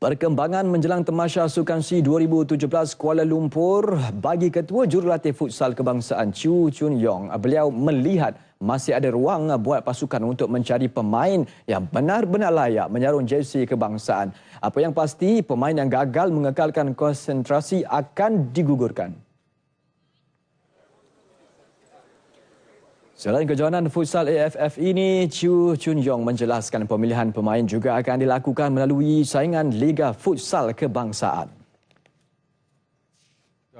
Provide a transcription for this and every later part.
Perkembangan menjelang Temasya Sukan C 2017 Kuala Lumpur bagi Ketua Jurulatih Futsal Kebangsaan Chu Chun Yong. Beliau melihat masih ada ruang buat pasukan untuk mencari pemain yang benar-benar layak menyarung jersey kebangsaan. Apa yang pasti, pemain yang gagal mengekalkan konsentrasi akan digugurkan. Selain kejohanan futsal AFF ini, Chu Chun Yong menjelaskan pemilihan pemain juga akan dilakukan melalui saingan Liga Futsal Kebangsaan.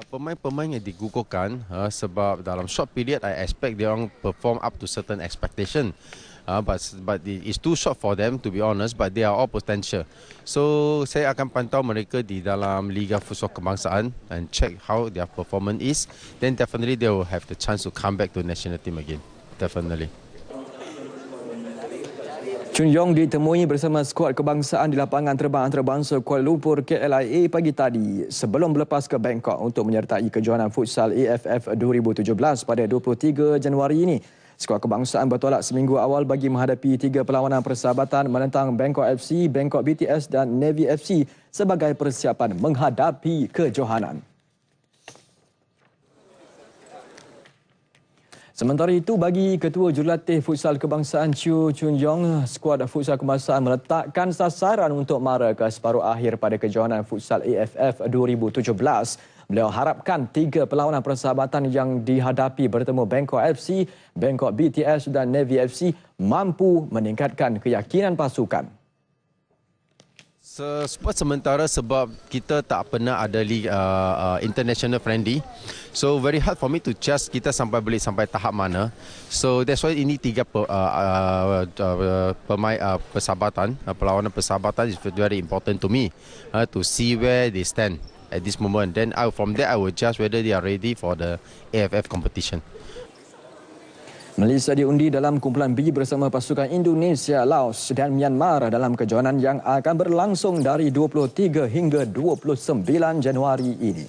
Pemain-pemain yang digugurkan uh, sebab dalam short period I expect they orang perform up to certain expectation. Uh, but but it's too short for them to be honest but they are all potential. So saya akan pantau mereka di dalam Liga Futsal Kebangsaan and check how their performance is. Then definitely they will have the chance to come back to national team again definitely. Chun Yong ditemui bersama skuad kebangsaan di lapangan terbang antarabangsa Kuala Lumpur KLIA pagi tadi sebelum berlepas ke Bangkok untuk menyertai kejohanan futsal AFF 2017 pada 23 Januari ini. Skuad kebangsaan bertolak seminggu awal bagi menghadapi tiga perlawanan persahabatan menentang Bangkok FC, Bangkok BTS dan Navy FC sebagai persiapan menghadapi kejohanan. Sementara itu, bagi Ketua Jurulatih Futsal Kebangsaan Chu Chun Yong, skuad Futsal Kebangsaan meletakkan sasaran untuk mara ke separuh akhir pada kejohanan Futsal AFF 2017. Beliau harapkan tiga perlawanan persahabatan yang dihadapi bertemu Bangkok FC, Bangkok BTS dan Navy FC mampu meningkatkan keyakinan pasukan. Sport sementara sebab kita tak pernah ada league, uh, uh, international friendly. So very hard for me to just kita sampai beli sampai tahap mana. So that's why ini tiga per, uh, uh, uh, pemain uh, persahabatan, uh, perlawanan persahabatan is very important to me uh, to see where they stand at this moment. Then I, from there I will judge whether they are ready for the AFF competition. Malaysia diundi dalam kumpulan B bersama pasukan Indonesia, Laos dan Myanmar dalam kejohanan yang akan berlangsung dari 23 hingga 29 Januari ini.